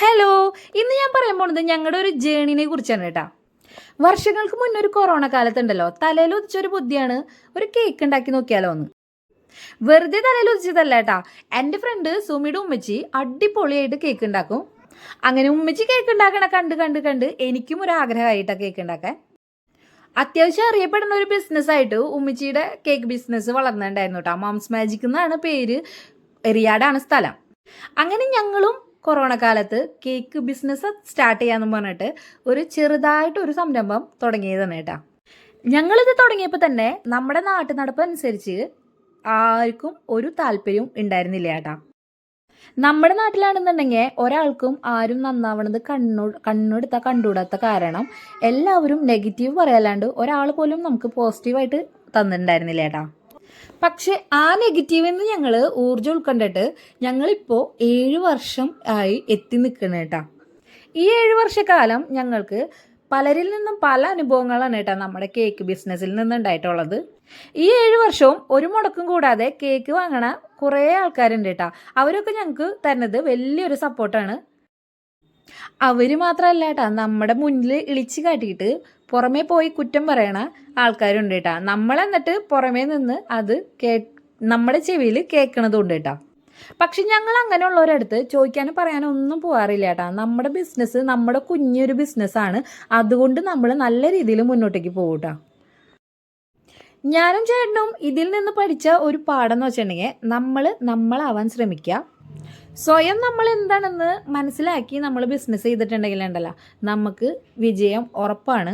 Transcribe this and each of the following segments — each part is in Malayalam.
ഹലോ ഇന്ന് ഞാൻ പറയാൻ പോണത് ഞങ്ങളുടെ ഒരു ജേണിനെ കുറിച്ചാണ് കേട്ടാ. വർഷങ്ങൾക്ക് മുന്നേ ഒരു കൊറോണ കാലത്തുണ്ടല്ലോ തലയിൽ ഉദിച്ചൊരു ബുദ്ധിയാണ് ഒരു കേക്ക് ഉണ്ടാക്കി നോക്കിയാലോ എന്ന് വെറുതെ തലയിൽ ഉദിച്ചതല്ല കേട്ടാ. എന്റെ ഫ്രണ്ട് സുമിയുടെ ഉമ്മച്ചി അടിപൊളിയായിട്ട് കേക്ക് ഉണ്ടാക്കും അങ്ങനെ ഉമ്മച്ചി കേക്ക് ഉണ്ടാക്കണ കണ്ട് കണ്ട് കണ്ട് എനിക്കും ഒരു ആഗ്രഹമായിട്ടാ കേക്ക് ഉണ്ടാക്കാൻ അത്യാവശ്യം അറിയപ്പെടുന്ന ഒരു ബിസിനസ്സായിട്ട് ഉമ്മച്ചിയുടെ കേക്ക് ബിസിനസ് വളർന്നിട്ടുണ്ടായിരുന്നു കേട്ടോ. മാംസ് മാജിക് എന്നാണ് പേര്. എറിയാടാണ് സ്ഥലം. അങ്ങനെ ഞങ്ങളും കൊറോണ കാലത്ത് കേക്ക് ബിസിനസ് സ്റ്റാർട്ട് ചെയ്യാന്ന് പറഞ്ഞിട്ട് ഒരു ചെറുതായിട്ട് ഒരു സംരംഭം തുടങ്ങിയതാണ് കേട്ടാ. ഞങ്ങളിത് തുടങ്ങിയപ്പോൾ തന്നെ നമ്മുടെ നാട്ടു നടപ്പ് അനുസരിച്ച് ആർക്കും ഒരു താല്പര്യവും ഉണ്ടായിരുന്നില്ല ചേട്ടാ നമ്മുടെ നാട്ടിലാണെന്നുണ്ടെങ്കിൽ ഒരാൾക്കും ആരും നന്നാവണത് കണ്ണു കണ്ണെടുത്ത കണ്ടുകൂടാത്ത കാരണം എല്ലാവരും നെഗറ്റീവ് പറയാല്ലാണ്ട് ഒരാൾ പോലും നമുക്ക് പോസിറ്റീവായിട്ട് തന്നിട്ടുണ്ടായിരുന്നില്ല ഏട്ടാ പക്ഷെ ആ നെഗറ്റീവിൽ നിന്ന് ഞങ്ങൾ ഊർജം ഉൾക്കൊണ്ടിട്ട് ഞങ്ങളിപ്പോൾ ഏഴ് വർഷം ആയി എത്തി നിൽക്കണം കേട്ടാ. ഈ ഏഴ് വർഷക്കാലം ഞങ്ങൾക്ക് പലരിൽ നിന്നും പല അനുഭവങ്ങളാണ് കേട്ടോ നമ്മുടെ കേക്ക് ബിസിനസ്സിൽ നിന്നുണ്ടായിട്ടുള്ളത് ഈ ഏഴ് വർഷവും ഒരു മുടക്കും കൂടാതെ കേക്ക് വാങ്ങണ കുറേ ആൾക്കാരുണ്ട് കേട്ടോ. അവരൊക്കെ ഞങ്ങൾക്ക് തരുന്നത് വലിയൊരു സപ്പോർട്ടാണ് അവർ മാത്രമല്ല കേട്ടാ നമ്മുടെ മുന്നിൽ ഇളിച്ച് കാട്ടിയിട്ട് പുറമേ പോയി കുറ്റം പറയണ ആൾക്കാരുണ്ട് കേട്ടാ നമ്മളെന്നിട്ട് പുറമേ നിന്ന് അത് കേ നമ്മുടെ ചെവിയിൽ കേൾക്കണതുണ്ട് കേട്ടാ പക്ഷെ ഞങ്ങൾ അങ്ങനെയുള്ളവരടുത്ത് ചോദിക്കാനും പറയാനും ഒന്നും പോകാറില്ല കേട്ടാ നമ്മുടെ ബിസിനസ് നമ്മുടെ കുഞ്ഞൊരു ബിസിനസ്സാണ് അതുകൊണ്ട് നമ്മൾ നല്ല രീതിയിൽ മുന്നോട്ടേക്ക് പോകും ഞാനും ചേട്ടനും ഇതിൽ നിന്ന് പഠിച്ച ഒരു പാഠം എന്ന് വെച്ചിട്ടുണ്ടെങ്കിൽ നമ്മൾ നമ്മളാവാൻ ശ്രമിക്കുക സ്വയം നമ്മൾ എന്താണെന്ന് മനസ്സിലാക്കി നമ്മൾ ബിസിനസ് ചെയ്തിട്ടുണ്ടെങ്കിൽ ഉണ്ടല്ലോ. നമുക്ക് വിജയം ഉറപ്പാണ്.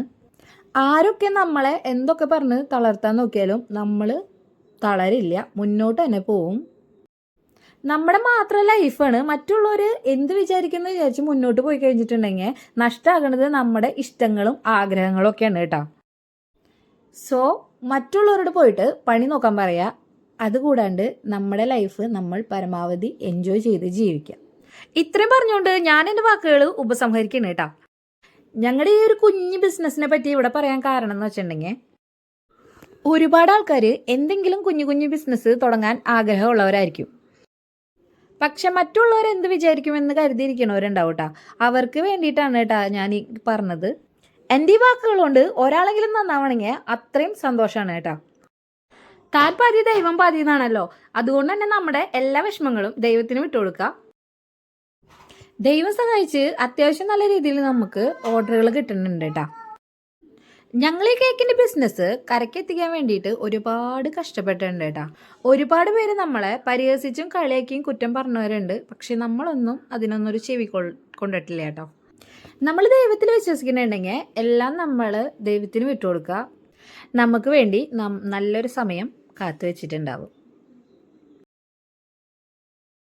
ആരൊക്കെ നമ്മളെ എന്തൊക്കെ പറഞ്ഞ് തളർത്താൻ നോക്കിയാലും നമ്മൾ തളരില്ല. മുന്നോട്ട് തന്നെ പോവും. നമ്മുടെ മാത്രം ലൈഫാണ്. മറ്റുള്ളവർ എന്ത് വിചാരിക്കുന്നു വിചാരിച്ച് മുന്നോട്ട് പോയി കഴിഞ്ഞിട്ടുണ്ടെങ്കിൽ നഷ്ടമാകുന്നത് നമ്മുടെ ഇഷ്ടങ്ങളും ആഗ്രഹങ്ങളും ഒക്കെയാണ് കേട്ടോ. സോ മറ്റുള്ളവരോട് പോയിട്ട് പണി നോക്കാൻ പറയാ. അതുകൂടാണ്ട് നമ്മുടെ ലൈഫ് നമ്മൾ പരമാവധി എൻജോയ് ചെയ്ത് ജീവിക്കാം. ഇത്രയും പറഞ്ഞുകൊണ്ട് ഞാൻ എന്റെ വാക്കുകൾ ഉപസംഹരിക്കണം കേട്ടോ. ഞങ്ങളുടെ ഈ ഒരു കുഞ്ഞു ബിസിനസ്സിനെ പറ്റി ഇവിടെ പറയാൻ കാരണം എന്ന് വെച്ചിട്ടുണ്ടെങ്കിൽ ഒരുപാട് ആൾക്കാർ എന്തെങ്കിലും കുഞ്ഞു കുഞ്ഞു ബിസിനസ് തുടങ്ങാൻ ആഗ്രഹമുള്ളവരായിരിക്കും. പക്ഷെ മറ്റുള്ളവർ എന്ത് വിചാരിക്കുമെന്ന് കരുതിയിരിക്കണവരുണ്ടാവും കേട്ടോ. അവർക്ക് വേണ്ടിയിട്ടാണ് കേട്ടോ ഞാൻ ഈ പറഞ്ഞത്. എന്റെ ഈ വാക്കുകൾ കൊണ്ട് ഒരാളെങ്കിലും നന്നാവണമെങ്കിൽ അത്രയും സന്തോഷമാണ് കേട്ടോ. താൻ പാതി ദൈവം പാതി എന്നാണല്ലോ അതുകൊണ്ട് തന്നെ നമ്മുടെ എല്ലാ വിഷമങ്ങളും ദൈവത്തിന് വിട്ടുകൊടുക്കുക ദൈവം സഹായിച്ച് അത്യാവശ്യം നല്ല രീതിയിൽ നമുക്ക് ഓർഡറുകൾ കിട്ടുന്നുണ്ട് കേട്ടോ. ഞങ്ങൾ ഈ കേക്കിന്റെ ബിസിനസ് കരക്കെത്തിക്കാൻ വേണ്ടിയിട്ട് ഒരുപാട് കഷ്ടപ്പെട്ടിട്ടുണ്ട് കേട്ടോ. ഒരുപാട് പേര് നമ്മളെ പരിഹസിച്ചും കളിയാക്കിയും കുറ്റം പറഞ്ഞവരുണ്ട്. പക്ഷെ നമ്മളൊന്നും അതിനൊന്നും ഒരു ചെവി കൊണ്ടിട്ടില്ല കേട്ടോ. നമ്മൾ ദൈവത്തിൽ വിശ്വസിക്കുന്നുണ്ടെങ്കിൽ എല്ലാം നമ്മൾ ദൈവത്തിന് വിട്ടുകൊടുക്കുക. നമുക്ക് വേണ്ടി നല്ലൊരു സമയം കാത്തു വെച്ചിട്ടുണ്ടാവും.